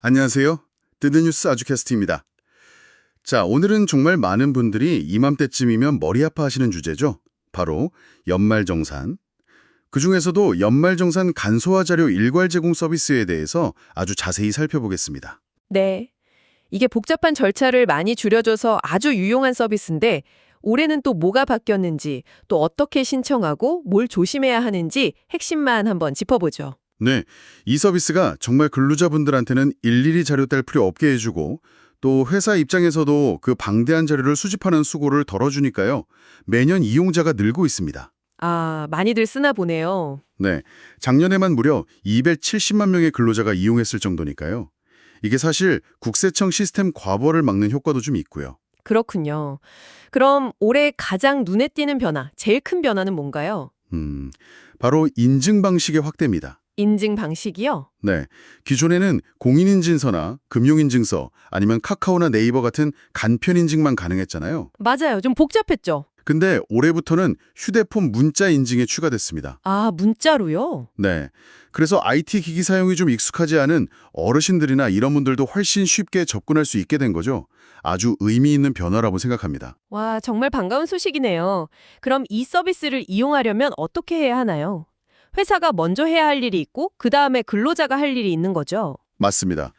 안녕하세요. 뜨드뉴스 아주캐스트입니다. 자, 오늘은 정말 많은 분들이 이맘때쯤이면 머리 아파하시는 주제죠. 바로 연말정산. 그중에서도 연말정산 간소화 자료 일괄 제공 서비스에 대해서 아주 자세히 살펴보겠습니다. 네. 이게 복잡한 절차를 많이 줄여줘서 아주 유용한 서비스인데 올해는 또 뭐가 바뀌었는지 또 어떻게 신청하고 뭘 조심해야 하는지 핵심만 한번 짚어보죠. 네, 이 서비스가 정말 근로자분들한테는 일일이 자료 뗄 필요 없게 해주고 또 회사 입장에서도 그 방대한 자료를 수집하는 수고를 덜어주니까요. 매년 이용자가 늘고 있습니다. 아, 많이들 쓰나 보네요. 네, 작년에만 무려 270만 명의 근로자가 이용했을 정도니까요. 이게 사실 국세청 시스템 과부하를 막는 효과도 좀 있고요. 그렇군요. 그럼 올해 가장 눈에 띄는 변화, 제일 큰 변화는 뭔가요? 음, 바로 인증 방식의 확대입니다. 인증 방식이요? 네, 기존에는 공인인증서나 금융인증서 아니면 카카오나 네이버 같은 간편 인증만 가능했잖아요. 맞아요. 좀 복잡했죠. 근데 올해부터는 휴대폰 문자 인증에 추가됐습니다. 아, 문자로요? 네. 그래서 IT 기기 사용이 좀 익숙하지 않은 어르신들이나 이런 분들도 훨씬 쉽게 접근할 수 있게 된 거죠. 아주 의미 있는 변화라고 생각합니다. 와, 정말 반가운 소식이네요. 그럼 이 서비스를 이용하려면 어떻게 해야 하나요? 회사가 먼저 해야 할 일이 있고 그 다음에 근로자가 할 일이 있는 거죠. 맞습니다.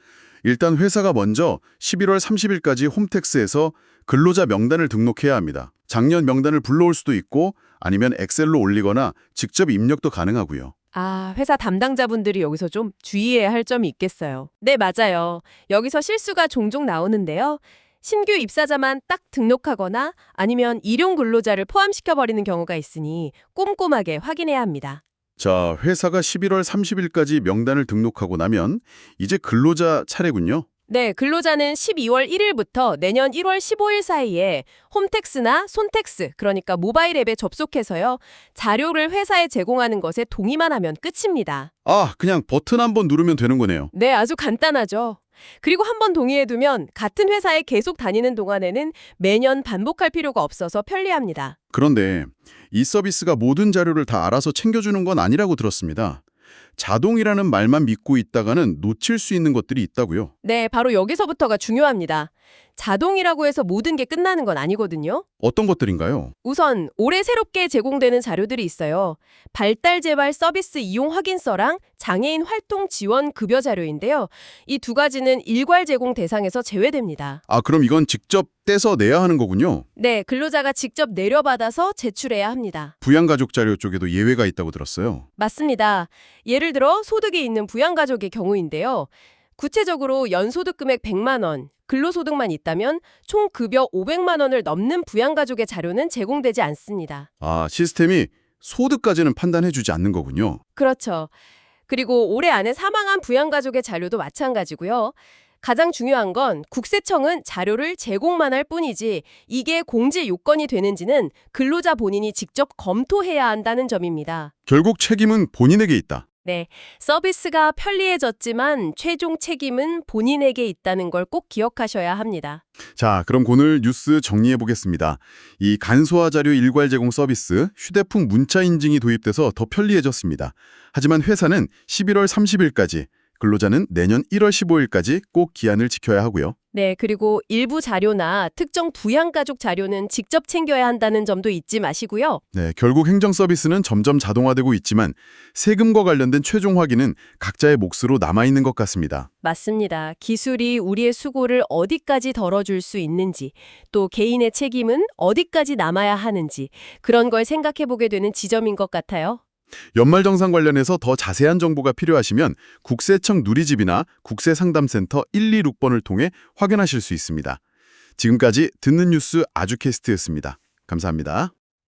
일단 회사가 먼저 11월 30일까지 홈택스에서 근로자 명단을 등록해야 합니다. 작년 명단을 불러올 수도 있고 아니면 엑셀로 올리거나 직접 입력도 가능하고요. 아, 회사 담당자분들이 여기서 좀 주의해야 할 점이 있겠어요. 네, 맞아요. 여기서 실수가 종종 나오는데요. 신규 입사자만 딱 등록하거나 아니면 일용 근로자를 포함시켜버리는 경우가 있으니 꼼꼼하게 확인해야 합니다. 자, 회사가 11월 30일까지 명단을 등록하고 나면 이제 근로자 차례군요. 네, 근로자는 12월 1일부터 내년 1월 15일 사이에 홈택스나 손택스, 그러니까 모바일 앱에 접속해서요. 자료를 회사에 제공하는 것에 동의만 하면 끝입니다. 아, 그냥 버튼 한 번 누르면 되는 거네요. 네, 아주 간단하죠. 그리고 한번 동의해두면 같은 회사에 계속 다니는 동안에는 매년 반복할 필요가 없어서 편리합니다. 그런데 이 서비스가 모든 자료를 다 알아서 챙겨주는 건 아니라고 들었습니다. 자동이라는 말만 믿고 있다가는 놓칠 수 있는 것들이 있다고요. 네, 바로 여기서부터가 중요합니다. 자동이라고 해서 모든 게 끝나는 건 아니거든요. 어떤 것들인가요? 우선 올해 새롭게 제공되는 자료들이 있어요. 발달 재발 서비스 이용 확인서랑 장애인 활동 지원 급여 자료인데요. 이 두 가지는 일괄 제공 대상에서 제외됩니다. 아, 그럼 이건 직접 떼서 내야 하는 거군요. 네, 근로자가 직접 내려받아서 제출해야 합니다. 부양가족 자료 쪽에도 예외가 있다고 들었어요. 맞습니다. 예를 들어 소득이 있는 부양가족의 경우인데요. 구체적으로 연소득 금액 100만 원, 근로소득만 있다면 총 급여 500만 원을 넘는 부양가족의 자료는 제공되지 않습니다. 아, 시스템이 소득까지는 판단해주지 않는 거군요. 그렇죠. 그리고 올해 안에 사망한 부양가족의 자료도 마찬가지고요. 가장 중요한 건 국세청은 자료를 제공만 할 뿐이지 이게 공제 요건이 되는지는 근로자 본인이 직접 검토해야 한다는 점입니다. 결국 책임은 본인에게 있다. 네, 서비스가 편리해졌지만 최종 책임은 본인에게 있다는 걸 꼭 기억하셔야 합니다. 자, 그럼 오늘 뉴스 정리해 보겠습니다. 이 간소화 자료 일괄 제공 서비스, 휴대폰 문자 인증이 도입돼서 더 편리해졌습니다. 하지만 회사는 11월 30일까지, 근로자는 내년 1월 15일까지 꼭 기한을 지켜야 하고요. 네, 그리고 일부 자료나 특정 부양가족 자료는 직접 챙겨야 한다는 점도 잊지 마시고요. 네, 결국 행정 서비스는 점점 자동화되고 있지만 세금과 관련된 최종 확인은 각자의 몫으로 남아 있는 것 같습니다. 맞습니다. 기술이 우리의 수고를 어디까지 덜어줄 수 있는지, 또 개인의 책임은 어디까지 남아야 하는지, 그런 걸 생각해보게 되는 지점인 것 같아요. 연말정산 관련해서 더 자세한 정보가 필요하시면 국세청 누리집이나 국세상담센터 126번을 통해 확인하실 수 있습니다. 지금까지 듣는 뉴스 아주캐스트였습니다. 감사합니다.